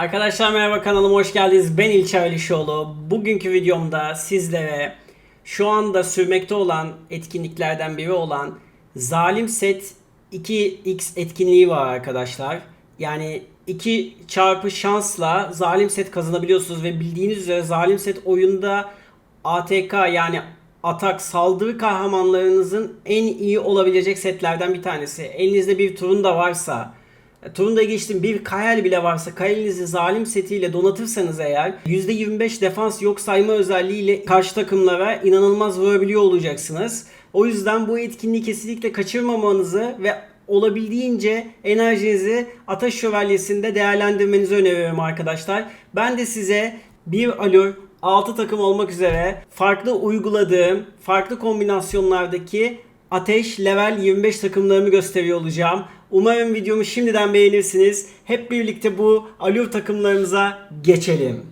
Arkadaşlar merhaba kanalıma hoş geldiniz. Ben İlçay Alişoğlu. Bugünkü videomda sizlere şu anda sürmekte olan etkinliklerden biri olan Zalim Set 2x etkinliği var arkadaşlar. Yani 2 çarpı şansla Zalim Set kazanabiliyorsunuz ve bildiğiniz üzere Zalim Set oyunda ATK yani atak saldırı kahramanlarınızın en iyi olabilecek setlerden bir tanesi. Elinizde bir turun da varsa Turunda geçtim bir Kayal bile varsa Kayal'inizi zalim setiyle donatırsanız eğer %25 defans yok sayma özelliğiyle karşı takımlara inanılmaz vurabiliyor olacaksınız. O yüzden bu etkinliği kesinlikle kaçırmamanızı ve olabildiğince enerjinizi Ateş Şövalyesi'nde değerlendirmenizi öneriyorum arkadaşlar. Ben de size bir alur 6 takım olmak üzere farklı uyguladığım farklı kombinasyonlardaki Ateş level 25 takımlarımı gösteriyor olacağım. Umarım videomu şimdiden beğenirsiniz. Hep birlikte bu alur takımlarımıza geçelim.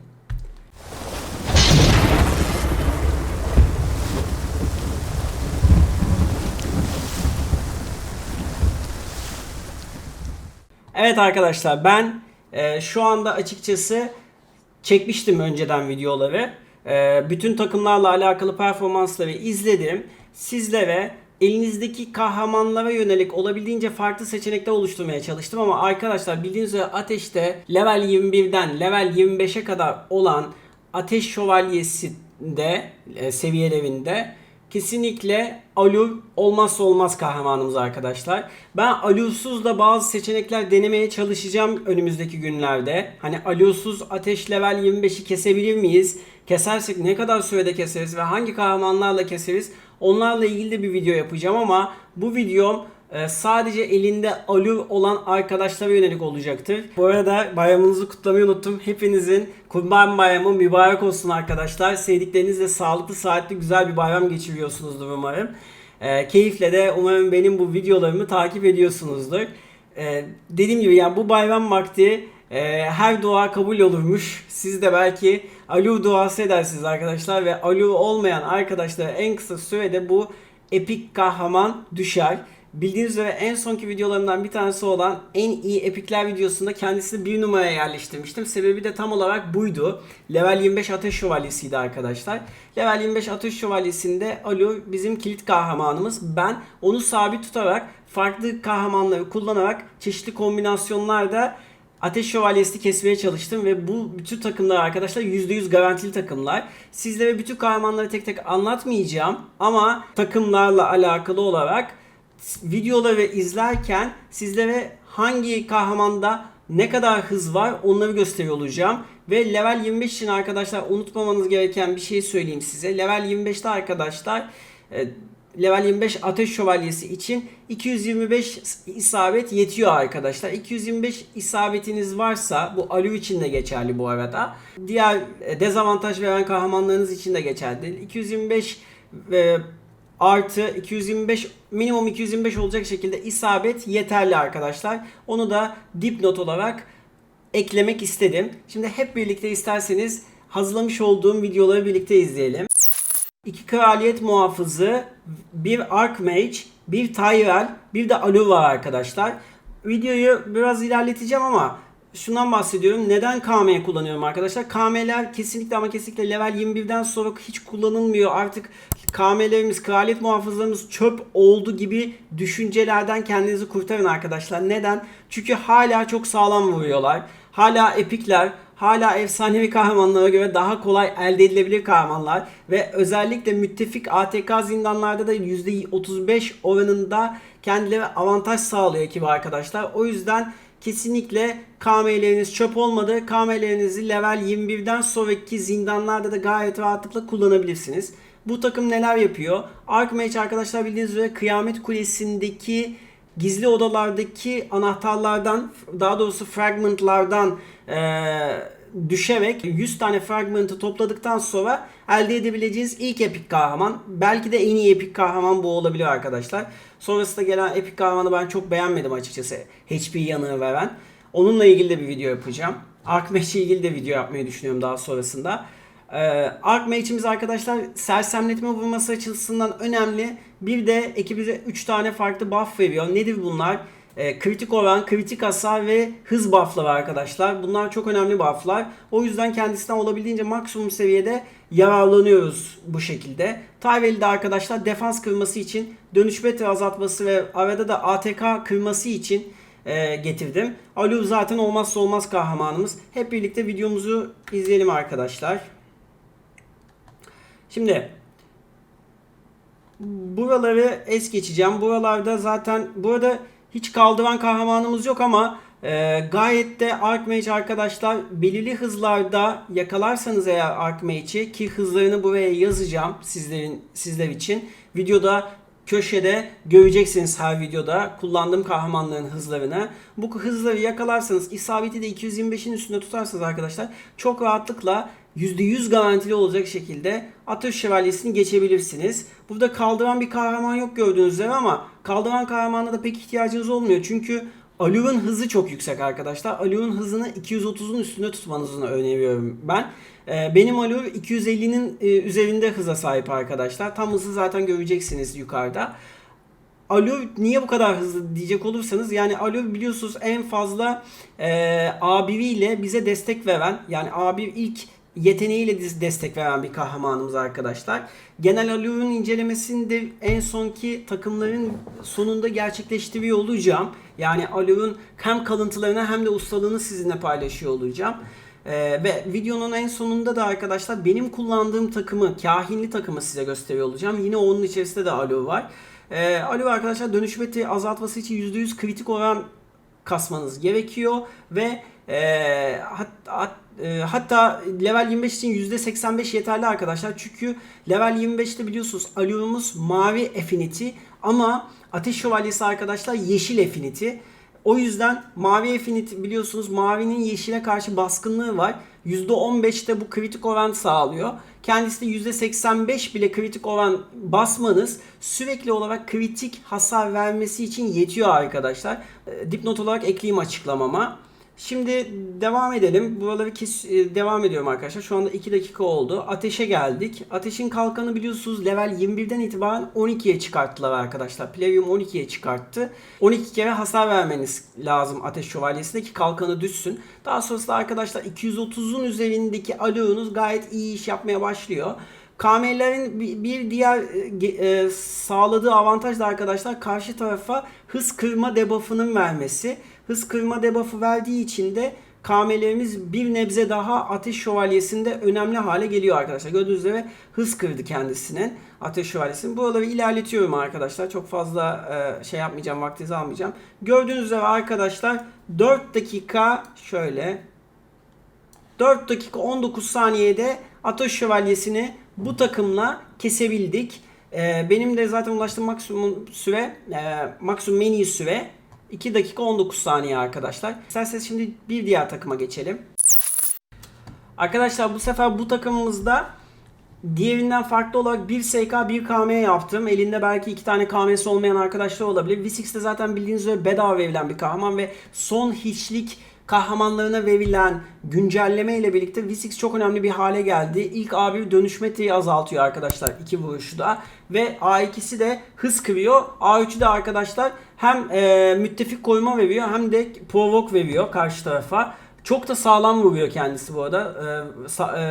Evet arkadaşlar ben e, şu anda açıkçası çekmiştim önceden videoları. E, bütün takımlarla alakalı performansları izledim. Sizlere elinizdeki kahramanlara yönelik olabildiğince farklı seçenekler oluşturmaya çalıştım ama arkadaşlar bildiğiniz üzere ateşte level 21'den level 25'e kadar olan ateş şövalyesinde e, seviyelerinde kesinlikle Alur olmazsa olmaz kahramanımız arkadaşlar. Ben Alursuz da bazı seçenekler denemeye çalışacağım önümüzdeki günlerde. Hani Alursuz ateş level 25'i kesebilir miyiz? Kesersek ne kadar sürede keseriz ve hangi kahramanlarla keseriz? Onlarla ilgili de bir video yapacağım ama bu videom e, sadece elinde alur olan arkadaşlara yönelik olacaktır. Bu arada bayramınızı kutlamayı unuttum. Hepinizin Kurban Bayramı mübarek olsun arkadaşlar. Sevdiklerinizle sağlıklı, saatli, güzel bir bayram geçiriyorsunuzdur umarım. E, keyifle de umarım benim bu videolarımı takip ediyorsunuzdur. E, dediğim gibi yani bu bayram vakti e, her dua kabul olurmuş. Siz de belki Alu duası edersiniz arkadaşlar ve Alu olmayan arkadaşlara en kısa sürede bu epik kahraman düşer. Bildiğiniz üzere en sonki videolarımdan bir tanesi olan en iyi epikler videosunda kendisini bir numaraya yerleştirmiştim. Sebebi de tam olarak buydu. Level 25 Ateş Şövalyesi'ydi arkadaşlar. Level 25 Ateş Şövalyesi'nde Alu bizim kilit kahramanımız. Ben onu sabit tutarak farklı kahramanları kullanarak çeşitli kombinasyonlarda Ateş Şövalyesi'ni kesmeye çalıştım ve bu bütün takımlar arkadaşlar %100 garantili takımlar. Sizlere bütün kahramanları tek tek anlatmayacağım ama takımlarla alakalı olarak videoları izlerken sizlere hangi kahramanda ne kadar hız var onları gösteriyor olacağım. Ve level 25 için arkadaşlar unutmamanız gereken bir şey söyleyeyim size. Level 25'te arkadaşlar e, level 25 ateş şövalyesi için 225 isabet yetiyor arkadaşlar. 225 isabetiniz varsa bu Alu için de geçerli bu arada. Diğer e, dezavantaj veren kahramanlarınız için de geçerli. 225 e, artı 225 minimum 225 olacak şekilde isabet yeterli arkadaşlar. Onu da dipnot olarak eklemek istedim. Şimdi hep birlikte isterseniz hazırlamış olduğum videoları birlikte izleyelim. İki kraliyet muhafızı, bir Archmage, bir Tyrell, bir de Alu var arkadaşlar. Videoyu biraz ilerleteceğim ama şundan bahsediyorum. Neden KM kullanıyorum arkadaşlar? KM'ler kesinlikle ama kesinlikle level 21'den sonra hiç kullanılmıyor. Artık KM'lerimiz, kraliyet muhafızlarımız çöp oldu gibi düşüncelerden kendinizi kurtarın arkadaşlar. Neden? Çünkü hala çok sağlam vuruyorlar. Hala epikler, hala efsanevi kahramanlara göre daha kolay elde edilebilir kahramanlar ve özellikle müttefik ATK zindanlarda da %35 oranında kendileri avantaj sağlıyor ekibi arkadaşlar. O yüzden kesinlikle KM'leriniz çöp olmadı. KM'lerinizi level 21'den sonraki zindanlarda da gayet rahatlıkla kullanabilirsiniz. Bu takım neler yapıyor? Archmage arkadaşlar bildiğiniz üzere Kıyamet Kulesi'ndeki gizli odalardaki anahtarlardan daha doğrusu fragmentlardan ee, düşerek 100 tane fragmentı topladıktan sonra elde edebileceğiniz ilk epik kahraman. Belki de en iyi epik kahraman bu olabilir arkadaşlar. Sonrasında gelen epik kahramanı ben çok beğenmedim açıkçası. HP yanığı veren. Onunla ilgili de bir video yapacağım. İle ilgili de video yapmayı düşünüyorum daha sonrasında. Ee, Archmage'imiz arkadaşlar sersemletme vurması açısından önemli. Bir de ekibimize 3 tane farklı buff veriyor. Nedir bunlar? E, kritik oran, kritik hasar ve hız buffları arkadaşlar. Bunlar çok önemli bufflar. O yüzden kendisinden olabildiğince maksimum seviyede yararlanıyoruz bu şekilde. Tyrell'i arkadaşlar defans kırması için dönüş metre azaltması ve arada da ATK kırması için e, getirdim. Alu zaten olmazsa olmaz kahramanımız. Hep birlikte videomuzu izleyelim arkadaşlar. Şimdi buraları es geçeceğim. Buralarda zaten burada hiç kaldıran kahramanımız yok ama e, gayet de Archmage arkadaşlar belirli hızlarda yakalarsanız eğer Archmage'i ki hızlarını buraya yazacağım sizlerin sizler için. Videoda köşede göreceksiniz her videoda kullandığım kahramanların hızlarını. Bu hızları yakalarsanız isabeti de 225'in üstünde tutarsanız arkadaşlar çok rahatlıkla %100 garantili olacak şekilde Ateş Şövalyesi'ni geçebilirsiniz. Burada kaldıran bir kahraman yok gördüğünüz üzere ama kaldıran kahramana da pek ihtiyacınız olmuyor. Çünkü Aluv'un hızı çok yüksek arkadaşlar. Aluv'un hızını 230'un üstünde tutmanızı öneriyorum ben. Ee, benim Aluv 250'nin e, üzerinde hıza sahip arkadaşlar. Tam hızı zaten göreceksiniz yukarıda. Alo niye bu kadar hızlı diyecek olursanız yani Alo biliyorsunuz en fazla e, A1 ile bize destek veren yani A1 ilk yeteneğiyle destek veren bir kahramanımız arkadaşlar. Genel Alo'nun incelemesinde en sonki takımların sonunda gerçekleştiriyor olacağım. Yani Alo'nun hem kalıntılarını hem de ustalığını sizinle paylaşıyor olacağım. Ee, ve videonun en sonunda da arkadaşlar benim kullandığım takımı, kahinli takımı size gösteriyor olacağım. Yine onun içerisinde de Alo var. Ee, Alo arkadaşlar dönüş beti azaltması için %100 kritik oran kasmanız gerekiyor ve e, e, hatta level 25 için %85 yeterli arkadaşlar. Çünkü level 25'te biliyorsunuz alüvyumuz mavi affinity ama ateş şövalyesi arkadaşlar yeşil affinity. O yüzden mavi affinity biliyorsunuz mavinin yeşile karşı baskınlığı var. %15'te bu kritik oran sağlıyor. Kendisi de %85 bile kritik oran basmanız sürekli olarak kritik hasar vermesi için yetiyor arkadaşlar. E, dipnot olarak ekleyeyim açıklamama. Şimdi devam edelim. Buraları kes e, devam ediyorum arkadaşlar. Şu anda 2 dakika oldu. Ateşe geldik. Ateşin kalkanı biliyorsunuz level 21'den itibaren 12'ye çıkarttılar arkadaşlar. Plerium 12'ye çıkarttı. 12 kere hasar vermeniz lazım ateş şövalyesinde ki kalkanı düşsün. Daha sonrasında arkadaşlar 230'un üzerindeki aloğunuz gayet iyi iş yapmaya başlıyor. KM'lerin bir diğer e, e, sağladığı avantaj da arkadaşlar karşı tarafa hız kırma debuff'ının vermesi. Hız kırma debuff'ı verdiği için de KM'lerimiz bir nebze daha Ateş Şövalyesi'nde önemli hale geliyor arkadaşlar. Gördüğünüz üzere hız kırdı kendisinin Ateş Şövalyesi'nin. Buraları ilerletiyorum arkadaşlar. Çok fazla e, şey yapmayacağım, vaktinizi almayacağım. Gördüğünüz üzere arkadaşlar 4 dakika şöyle 4 dakika 19 saniyede Ateş Şövalyesi'ni bu takımla kesebildik. Ee, benim de zaten ulaştığım maksimum süre, e, maksimum menü süre 2 dakika 19 saniye arkadaşlar. İsterseniz şimdi bir diğer takıma geçelim. Arkadaşlar bu sefer bu takımımızda diğerinden farklı olarak bir SK bir KM yaptım. Elinde belki iki tane KM'si olmayan arkadaşlar olabilir. V6'de zaten bildiğiniz üzere bedava verilen bir kahraman ve son hiçlik kahramanlarına verilen güncelleme ile birlikte V6 çok önemli bir hale geldi. İlk A1 dönüş metreyi azaltıyor arkadaşlar iki vuruşta ve A2'si de hız kırıyor. A3'ü de arkadaşlar hem e, müttefik koyma veriyor hem de provoke veriyor karşı tarafa. Çok da sağlam vuruyor kendisi bu arada. E, sa, e,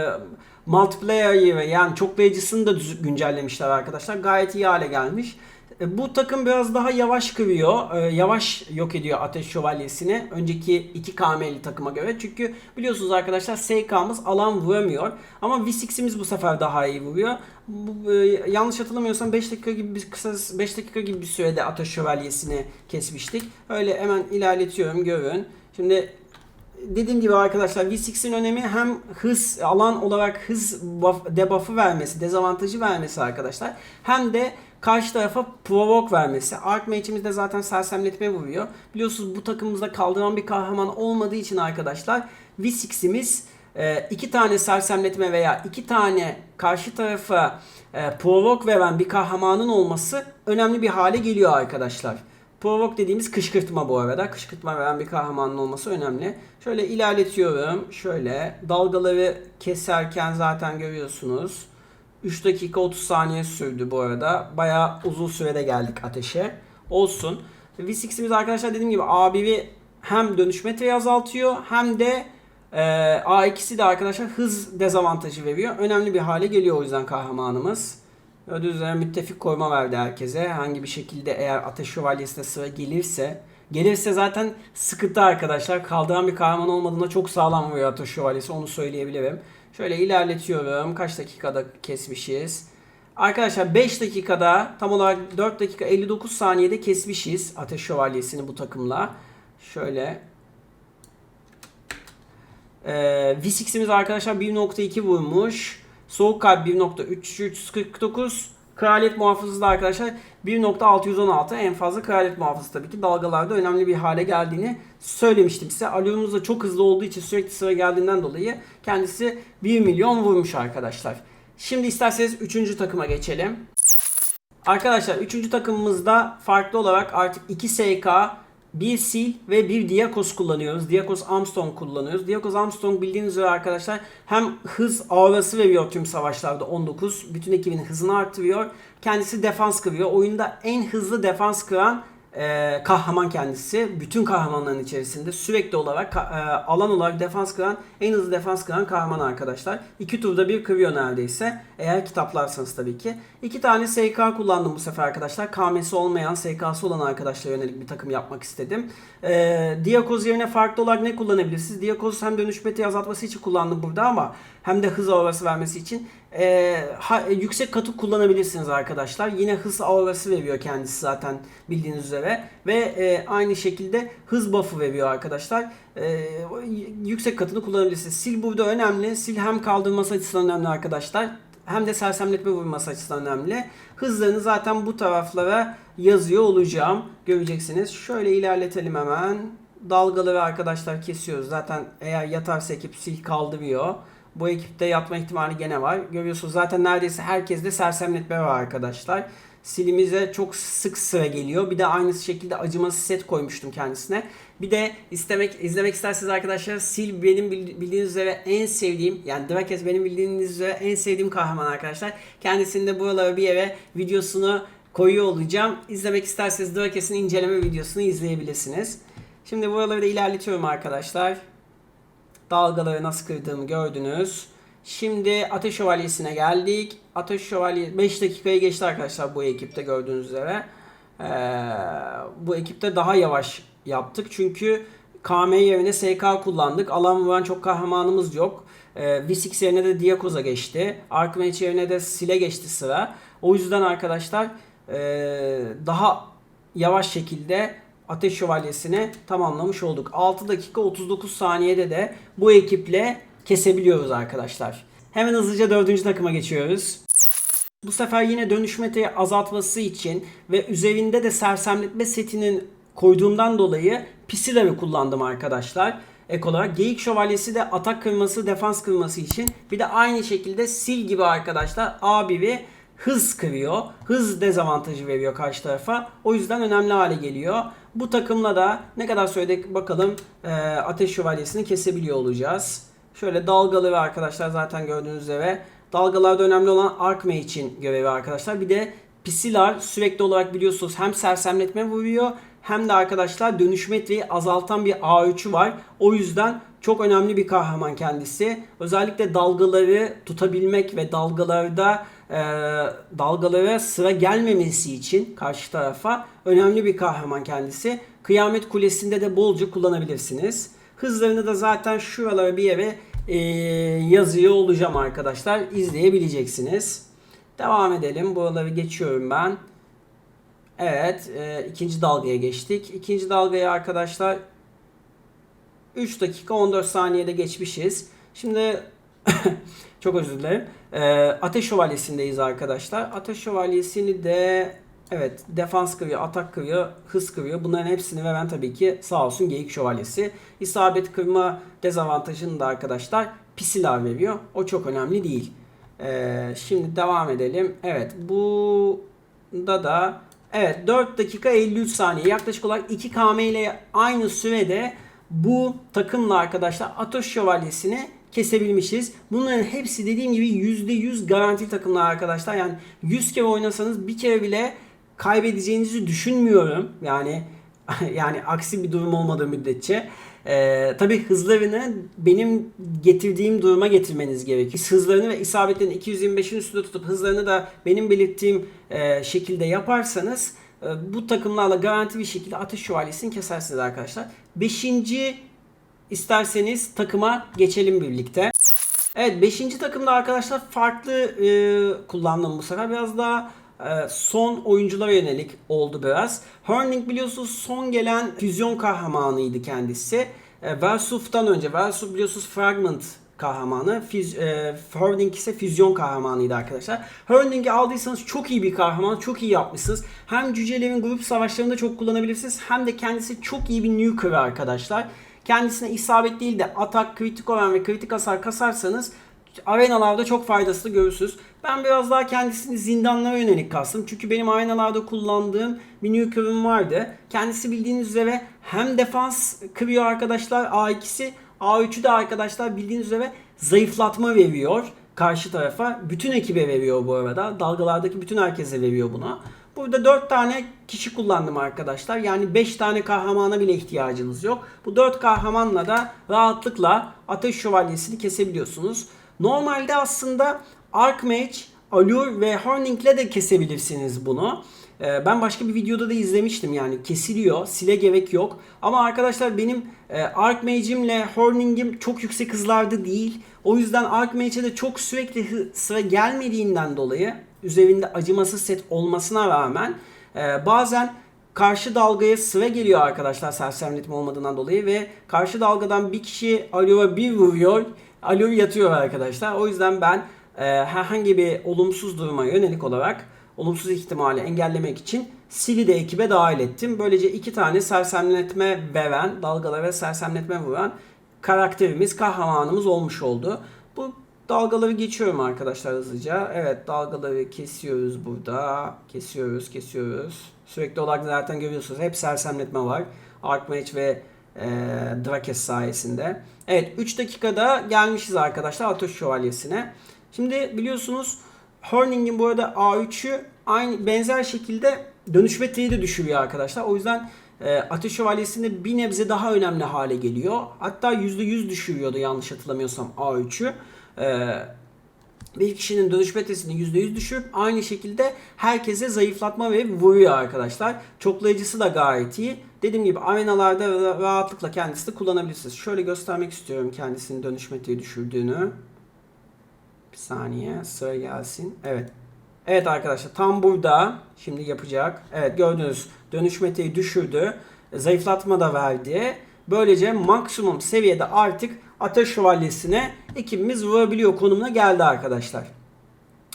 multiplayer'ı yani çoklayıcısını da güncellemişler arkadaşlar. Gayet iyi hale gelmiş. E, bu takım biraz daha yavaş kırıyor. E, yavaş yok ediyor Ateş Şövalyesi'ni. Önceki iki KM'li takıma göre. Çünkü biliyorsunuz arkadaşlar SK'mız alan vuramıyor. Ama V6'imiz bu sefer daha iyi vuruyor. Bu, e, yanlış hatırlamıyorsam 5 dakika gibi bir kısa 5 dakika gibi bir sürede Ateş Şövalyesi'ni kesmiştik. Öyle hemen ilerletiyorum görün. Şimdi dediğim gibi arkadaşlar V6'in önemi hem hız alan olarak hız debuff'ı vermesi, dezavantajı vermesi arkadaşlar. Hem de karşı tarafa provoke vermesi. Archmage'imiz de zaten sersemletme vuruyor. Biliyorsunuz bu takımımızda kaldıran bir kahraman olmadığı için arkadaşlar V6'imiz e, iki tane sersemletme veya iki tane karşı tarafa e, provoke veren bir kahramanın olması önemli bir hale geliyor arkadaşlar. Provoke dediğimiz kışkırtma bu arada. Kışkırtma veren bir kahramanın olması önemli. Şöyle ilerletiyorum. Şöyle dalgaları keserken zaten görüyorsunuz. 3 dakika 30 saniye sürdü bu arada. Bayağı uzun sürede geldik ateşe. Olsun. V6'imiz arkadaşlar dediğim gibi A1'i hem dönüş metreyi azaltıyor hem de e, A2'si de arkadaşlar hız dezavantajı veriyor. Önemli bir hale geliyor o yüzden kahramanımız. Gördüğünüz üzere müttefik koyma verdi herkese. Hangi bir şekilde eğer Ateş Şövalyesi'ne sıra gelirse Gelirse zaten sıkıntı arkadaşlar. Kaldıran bir kahraman olmadığında çok sağlam vuruyor Ateş Şövalyesi. Onu söyleyebilirim. Şöyle ilerletiyorum. Kaç dakikada kesmişiz? Arkadaşlar 5 dakikada tam olarak 4 dakika 59 saniyede kesmişiz Ateş Şövalyesi'ni bu takımla. Şöyle ee, V6'imiz arkadaşlar 1.2 vurmuş. Soğuk kalp 1.349. Kraliyet muhafızı da arkadaşlar 1.616 en fazla kraliyet muhafızı tabii ki dalgalarda önemli bir hale geldiğini söylemiştim size. Alionumuz da çok hızlı olduğu için sürekli sıra geldiğinden dolayı kendisi 1 milyon vurmuş arkadaşlar. Şimdi isterseniz 3. takıma geçelim. Arkadaşlar 3. takımımızda farklı olarak artık 2 SK, bir Sil ve bir Diakos kullanıyoruz. Diakos Armstrong kullanıyoruz. Diakos Armstrong bildiğiniz üzere arkadaşlar hem hız aurası veriyor tüm savaşlarda 19. Bütün ekibin hızını artırıyor. Kendisi defans kırıyor. Oyunda en hızlı defans kıran e, kahraman kendisi. Bütün kahramanların içerisinde sürekli olarak e, alan olarak defans kıran en hızlı defans kıran kahraman arkadaşlar. İki turda bir kırıyor neredeyse. Eğer kitaplarsanız tabii ki. İki tane SK kullandım bu sefer arkadaşlar. KM'si olmayan, SK'sı olan arkadaşlara yönelik bir takım yapmak istedim. E, Diakoz yerine farklı olarak ne kullanabilirsiniz? Diakoz hem dönüş meteyi azaltması için kullandım burada ama hem de hız aurası vermesi için e, ha, yüksek katı kullanabilirsiniz arkadaşlar. Yine hız aurası veriyor kendisi zaten bildiğiniz üzere. Ve e, aynı şekilde hız buff'ı veriyor arkadaşlar. E, yüksek katını kullanabilirsiniz. Sil burada önemli. Sil hem kaldırması açısından önemli arkadaşlar. Hem de sersemletme vurması açısından önemli. Hızlarını zaten bu taraflara yazıyor olacağım. Göreceksiniz. Şöyle ilerletelim hemen. Dalgaları arkadaşlar kesiyoruz. Zaten eğer yatarsa ekip sil kaldırıyor. Bu ekipte yatma ihtimali gene var. Görüyorsunuz zaten neredeyse herkeste sersemletme var arkadaşlar. Silimize çok sık sıra geliyor. Bir de aynı şekilde acımasız set koymuştum kendisine. Bir de istemek izlemek isterseniz arkadaşlar Sil benim bildiğiniz üzere en sevdiğim yani Drakes benim bildiğiniz üzere en sevdiğim kahraman arkadaşlar. Kendisini de buralara bir yere videosunu koyuyor olacağım. İzlemek isterseniz Drakes'in inceleme videosunu izleyebilirsiniz. Şimdi buraları da ilerletiyorum arkadaşlar dalgaları nasıl kırdığımı gördünüz. Şimdi Ateş Şövalyesi'ne geldik. Ateş Şövalye 5 dakikayı geçti arkadaşlar bu ekipte gördüğünüz üzere. Ee, bu ekipte daha yavaş yaptık. Çünkü KM yerine SK kullandık. Alan vuran çok kahramanımız yok. Ee, V6 yerine de Diakoz'a geçti. Archmage yerine de Sile geçti sıra. O yüzden arkadaşlar ee, daha yavaş şekilde Ateş Şövalyesi'ni tamamlamış olduk. 6 dakika 39 saniyede de bu ekiple kesebiliyoruz arkadaşlar. Hemen hızlıca dördüncü takıma geçiyoruz. Bu sefer yine dönüşmeteyi azaltması için ve üzerinde de sersemletme setinin koyduğumdan dolayı Pisilar'ı kullandım arkadaşlar. Ek olarak Geyik Şövalyesi de atak kırması, defans kırması için. Bir de aynı şekilde Sil gibi arkadaşlar A1'i hız kırıyor. Hız dezavantajı veriyor karşı tarafa. O yüzden önemli hale geliyor. Bu takımla da ne kadar sürede bakalım e, Ateş Şövalyesi'ni kesebiliyor olacağız. Şöyle dalgalı ve arkadaşlar zaten gördüğünüz üzere dalgalarda önemli olan Arkme için görevi arkadaşlar. Bir de Pisilar sürekli olarak biliyorsunuz hem sersemletme vuruyor hem de arkadaşlar dönüşmetreyi azaltan bir A3'ü var. O yüzden çok önemli bir kahraman kendisi. Özellikle dalgaları tutabilmek ve dalgalarda e, dalgalara sıra gelmemesi için karşı tarafa önemli bir kahraman kendisi. Kıyamet Kulesi'nde de bolca kullanabilirsiniz. Hızlarını da zaten şuralara bir yere e, yazıyor olacağım arkadaşlar. İzleyebileceksiniz. Devam edelim. Buraları geçiyorum ben. Evet. E, ikinci dalgaya geçtik. İkinci dalgaya arkadaşlar 3 dakika 14 saniyede geçmişiz. Şimdi çok özür dilerim. E, Ateş Şövalyesi'ndeyiz arkadaşlar. Ateş Şövalyesi'ni de evet defans kırıyor, atak kırıyor, hız kırıyor. Bunların hepsini veren tabii ki sağ olsun Geyik Şövalyesi. İsabet kırma dezavantajını da arkadaşlar Pisilar veriyor. O çok önemli değil. E, şimdi devam edelim. Evet bu da da evet 4 dakika 53 saniye yaklaşık olarak 2 km ile aynı sürede bu takımla arkadaşlar Ateş Şövalyesi'ni kesebilmişiz. Bunların hepsi dediğim gibi %100 garanti takımlar arkadaşlar. Yani 100 kere oynasanız bir kere bile kaybedeceğinizi düşünmüyorum. Yani yani aksi bir durum olmadığı müddetçe. Ee, tabii hızlarını benim getirdiğim duruma getirmeniz gerekiyor. Hızlarını ve isabetlerini 225'in üstünde tutup hızlarını da benim belirttiğim e, şekilde yaparsanız bu takımlarla garanti bir şekilde Ateş Şövalyesi'ni kesersiniz arkadaşlar. Beşinci isterseniz takıma geçelim birlikte. Evet 5. takımda arkadaşlar farklı e, kullandım bu sefer. Biraz daha e, son oyunculara yönelik oldu biraz. Herning biliyorsunuz son gelen füzyon kahramanıydı kendisi. E, Versuf'tan önce, Versuf biliyorsunuz Fragment kahramanı. Füz, e, Herning ise füzyon kahramanıydı arkadaşlar. Herning'i aldıysanız çok iyi bir kahraman, çok iyi yapmışsınız. Hem cücelerin grup savaşlarında çok kullanabilirsiniz hem de kendisi çok iyi bir nuker arkadaşlar. Kendisine isabet değil de atak, kritik oran ve kritik hasar kasarsanız arenalarda çok faydasını görürsünüz. Ben biraz daha kendisini zindanlara yönelik kastım. Çünkü benim arenalarda kullandığım bir nuker'ım vardı. Kendisi bildiğiniz üzere hem defans kırıyor arkadaşlar A2'si A3'ü de arkadaşlar bildiğiniz üzere zayıflatma veriyor karşı tarafa. Bütün ekibe veriyor bu arada. Dalgalardaki bütün herkese veriyor bunu. Burada 4 tane kişi kullandım arkadaşlar. Yani 5 tane kahramana bile ihtiyacınız yok. Bu 4 kahramanla da rahatlıkla ateş şövalyesini kesebiliyorsunuz. Normalde aslında Archmage, Allure ve Horning'le de kesebilirsiniz bunu. Ee, Ben başka bir videoda da izlemiştim yani kesiliyor, sile gerek yok. Ama arkadaşlar benim e, Archmage'imle Horning'im çok yüksek hızlarda değil. O yüzden Archmage'e de çok sürekli sıra gelmediğinden dolayı üzerinde acımasız set olmasına rağmen e, bazen karşı dalgaya sıra geliyor arkadaşlar sersemletme olmadığından dolayı ve karşı dalgadan bir kişi Alio'ya bir vuruyor. Alio yatıyor arkadaşlar. O yüzden ben e, herhangi bir olumsuz duruma yönelik olarak olumsuz ihtimali engellemek için Sili de ekibe dahil ettim. Böylece iki tane sersemletme veren, dalgalara ve sersemletme vuran karakterimiz, kahramanımız olmuş oldu. Bu dalgaları geçiyorum arkadaşlar hızlıca. Evet dalgaları kesiyoruz burada. Kesiyoruz, kesiyoruz. Sürekli olarak zaten görüyorsunuz. Hep sersemletme var. Archmage ve e, Drakes sayesinde. Evet 3 dakikada gelmişiz arkadaşlar Ateş Şövalyesi'ne. Şimdi biliyorsunuz Herning'in bu arada A3'ü aynı benzer şekilde dönüş metreyi de düşürüyor arkadaşlar. O yüzden e, Ateş Şövalyesi'nde bir nebze daha önemli hale geliyor. Hatta %100 düşürüyordu yanlış hatırlamıyorsam A3'ü. E, bir kişinin dönüş metresini %100 düşürüp aynı şekilde herkese zayıflatma ve vuruyor arkadaşlar. Çoklayıcısı da gayet iyi. Dediğim gibi arenalarda ra- rahatlıkla kendisi de kullanabilirsiniz. Şöyle göstermek istiyorum kendisinin dönüş metreyi düşürdüğünü. Bir saniye sıra gelsin. Evet. Evet arkadaşlar tam burada. Şimdi yapacak. Evet gördünüz dönüş metreyi düşürdü. Zayıflatma da verdi. Böylece maksimum seviyede artık ateş şövalyesine ekibimiz vurabiliyor konumuna geldi arkadaşlar.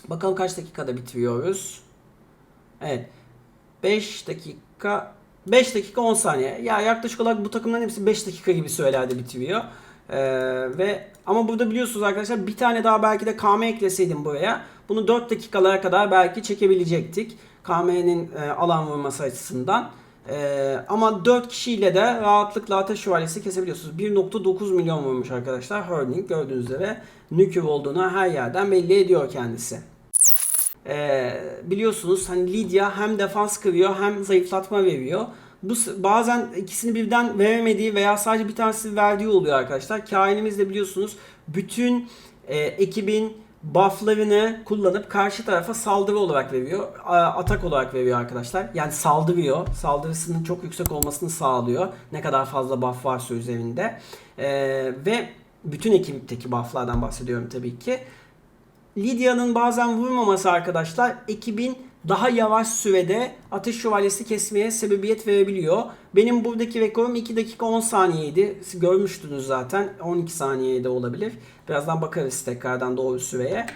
Bakalım kaç dakikada bitiriyoruz. Evet. 5 dakika 5 dakika 10 saniye. Ya yaklaşık olarak bu takımların hepsi 5 dakika gibi sürelerde bitiriyor. Ee, ve ama burada biliyorsunuz arkadaşlar bir tane daha belki de KM ekleseydim buraya. Bunu 4 dakikalara kadar belki çekebilecektik. KM'nin e, alan vurması açısından. Ee, ama 4 kişiyle de rahatlıkla ateş şövalyesi kesebiliyorsunuz. 1.9 milyon vurmuş arkadaşlar. Hurling gördüğünüz üzere nükür olduğunu her yerden belli ediyor kendisi. Ee, biliyorsunuz hani Lydia hem defans kırıyor hem zayıflatma veriyor. Bu bazen ikisini birden veremediği veya sadece bir tanesi verdiği oluyor arkadaşlar. Kainimiz de biliyorsunuz bütün e, ekibin bufflarını kullanıp karşı tarafa saldırı olarak veriyor. Atak olarak veriyor arkadaşlar. Yani saldırıyor. Saldırısının çok yüksek olmasını sağlıyor. Ne kadar fazla buff varsa üzerinde. Ee, ve bütün ekipteki bufflardan bahsediyorum tabii ki. Lydia'nın bazen vurmaması arkadaşlar ekibin daha yavaş sürede ateş şövalyesi kesmeye sebebiyet verebiliyor. Benim buradaki rekorum 2 dakika 10 saniyeydi. Siz görmüştünüz zaten. 12 saniyede olabilir. Birazdan bakarız tekrardan doğru süreye.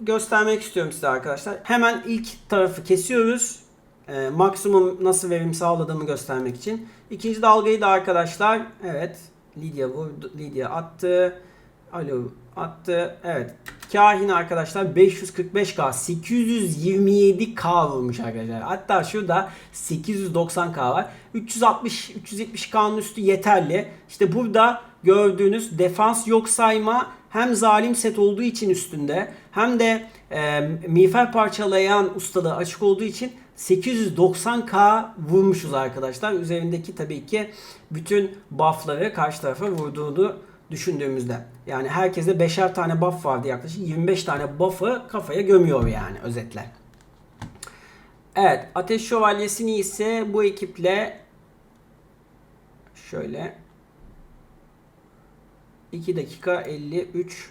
Göstermek istiyorum size arkadaşlar. Hemen ilk tarafı kesiyoruz. Ee, maksimum nasıl verim sağladığımı göstermek için. İkinci dalgayı da arkadaşlar evet Lydia vurdu. Lydia attı. Alo attı. Evet. Kahin arkadaşlar 545k 827k vurmuş arkadaşlar. Hatta şurada 890k var. 360 370k'nın üstü yeterli. İşte burada gördüğünüz defans yok sayma hem zalim set olduğu için üstünde hem de e, miğfer parçalayan ustalığı açık olduğu için 890k vurmuşuz arkadaşlar. Üzerindeki tabii ki bütün buff'ları karşı tarafa vurduğunu düşündüğümüzde. Yani herkeste beşer tane buff vardı yaklaşık 25 tane buff'ı kafaya gömüyor yani özetle. Evet Ateş Şövalyesi'ni ise bu ekiple şöyle 2 dakika 53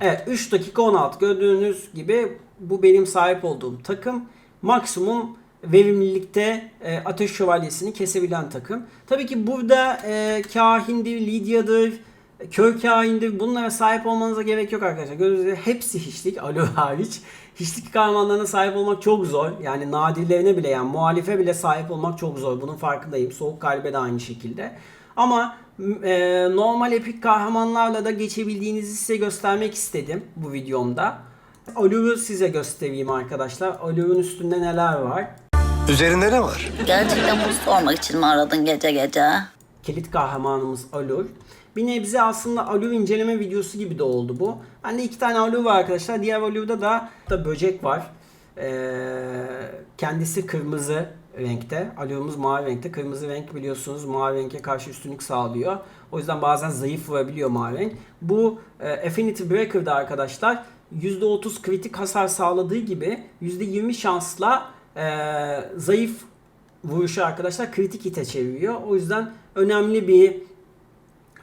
Evet 3 dakika 16 gördüğünüz gibi bu benim sahip olduğum takım maksimum verimlilikte e, Ateş Şövalyesi'ni kesebilen takım. Tabii ki burada e, kahindir, Lidya'dır, kör kahindir bunlara sahip olmanıza gerek yok arkadaşlar. Gördüğünüz gibi hepsi hiçlik, alo hariç. Hiçlik kahramanlarına sahip olmak çok zor. Yani nadirlerine bile yani muhalife bile sahip olmak çok zor. Bunun farkındayım. Soğuk kalbe de aynı şekilde. Ama e, normal epik kahramanlarla da geçebildiğinizi size göstermek istedim bu videomda. Oliv'u size göstereyim arkadaşlar. Oliv'un üstünde neler var? Üzerinde ne var? Gerçekten bunu sormak için mi aradın gece gece? Kilit kahramanımız Alur. Bir nebze aslında Alur inceleme videosu gibi de oldu bu. Bende iki tane Alur var arkadaşlar. Diğer Alur'da da, da böcek var. Ee, kendisi kırmızı renkte. Alur'umuz mavi renkte. Kırmızı renk biliyorsunuz mavi renke karşı üstünlük sağlıyor. O yüzden bazen zayıf vurabiliyor mavi renk. Bu e, Affinity Breaker'da arkadaşlar %30 kritik hasar sağladığı gibi %20 şansla e, zayıf vuruşu arkadaşlar kritik hite çeviriyor. O yüzden önemli bir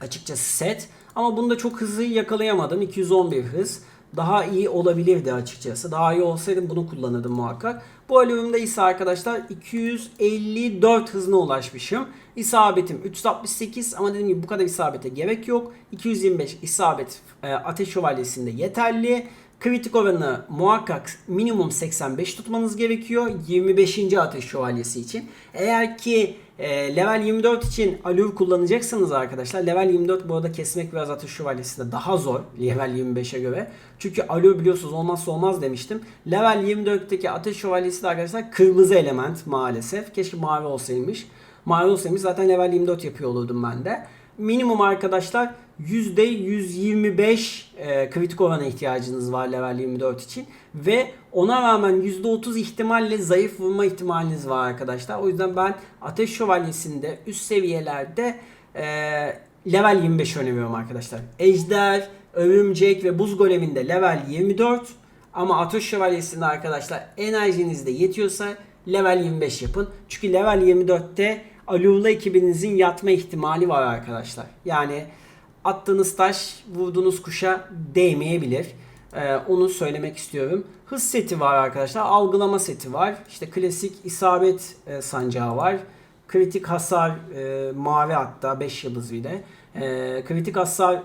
açıkçası set. Ama bunda çok hızlı yakalayamadım. 211 hız. Daha iyi olabilirdi açıkçası. Daha iyi olsaydım bunu kullanırdım muhakkak. Bu albümümde ise arkadaşlar 254 hızına ulaşmışım. İsabetim 368 ama dediğim gibi bu kadar isabete gerek yok. 225 isabet e, ateş şövalyesinde yeterli. Kritik oranı muhakkak minimum 85 tutmanız gerekiyor 25. ateş şövalyesi için. Eğer ki e, level 24 için alüv kullanacaksanız arkadaşlar level 24 bu arada kesmek biraz ateş şövalyesinde daha zor level 25'e göre. Çünkü alüv biliyorsunuz olmazsa olmaz demiştim. Level 24'teki ateş şövalyesi de arkadaşlar kırmızı element maalesef. Keşke mavi olsaymış. Mavi olsaymış zaten level 24 yapıyor olurdum ben de. Minimum arkadaşlar %125 e, kritik orana ihtiyacınız var level 24 için. Ve ona rağmen %30 ihtimalle zayıf vurma ihtimaliniz var arkadaşlar. O yüzden ben Ateş Şövalyesi'nde üst seviyelerde e, level 25 öneriyorum arkadaşlar. Ejder, Örümcek ve Buz Golem'inde level 24. Ama Ateş Şövalyesi'nde arkadaşlar enerjiniz de yetiyorsa level 25 yapın. Çünkü level 24'te Aluvla ekibinizin yatma ihtimali var arkadaşlar. Yani attığınız taş vurduğunuz kuşa değmeyebilir. Ee, onu söylemek istiyorum. Hız seti var arkadaşlar. Algılama seti var. İşte klasik isabet e, sancağı var. Kritik hasar e, mavi hatta 5 yıldız bile. E, kritik hasar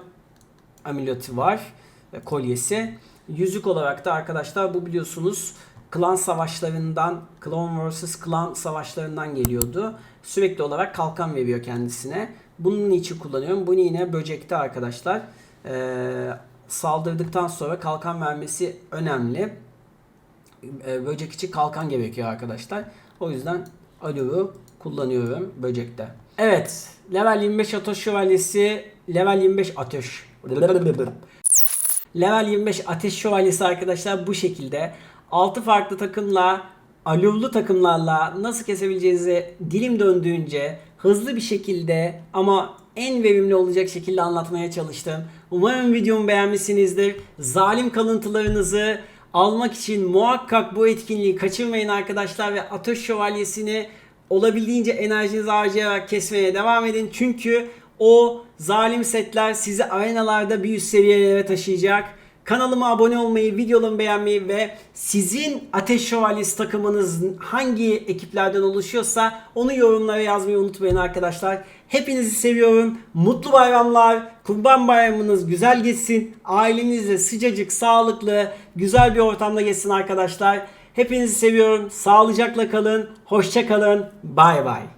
ameliyatı var. E, kolyesi. Yüzük olarak da arkadaşlar bu biliyorsunuz klan savaşlarından, Clone vs. Clan savaşlarından geliyordu. Sürekli olarak kalkan veriyor kendisine. Bunun için kullanıyorum. Bunu yine böcekte arkadaşlar. Ee, saldırdıktan sonra kalkan vermesi önemli. Ee, böcek için kalkan gerekiyor arkadaşlar. O yüzden Alur'u kullanıyorum böcekte. Evet. Level 25 Ateş Şövalyesi. Level 25 Ateş. Level 25 Ateş Şövalyesi arkadaşlar bu şekilde. 6 farklı takımla aluvlu takımlarla nasıl kesebileceğinizi dilim döndüğünce hızlı bir şekilde ama en verimli olacak şekilde anlatmaya çalıştım. Umarım videomu beğenmişsinizdir. Zalim kalıntılarınızı almak için muhakkak bu etkinliği kaçırmayın arkadaşlar ve Ateş Şövalyesi'ni olabildiğince enerjinizi harcayarak kesmeye devam edin. Çünkü o zalim setler sizi arenalarda bir üst seviyelere taşıyacak. Kanalıma abone olmayı, videolarımı beğenmeyi ve sizin Ateş Şövalyesi takımınız hangi ekiplerden oluşuyorsa onu yorumlara yazmayı unutmayın arkadaşlar. Hepinizi seviyorum. Mutlu bayramlar. Kurban bayramınız güzel geçsin. Ailenizle sıcacık, sağlıklı, güzel bir ortamda geçsin arkadaşlar. Hepinizi seviyorum. Sağlıcakla kalın. Hoşça kalın. Bay bay.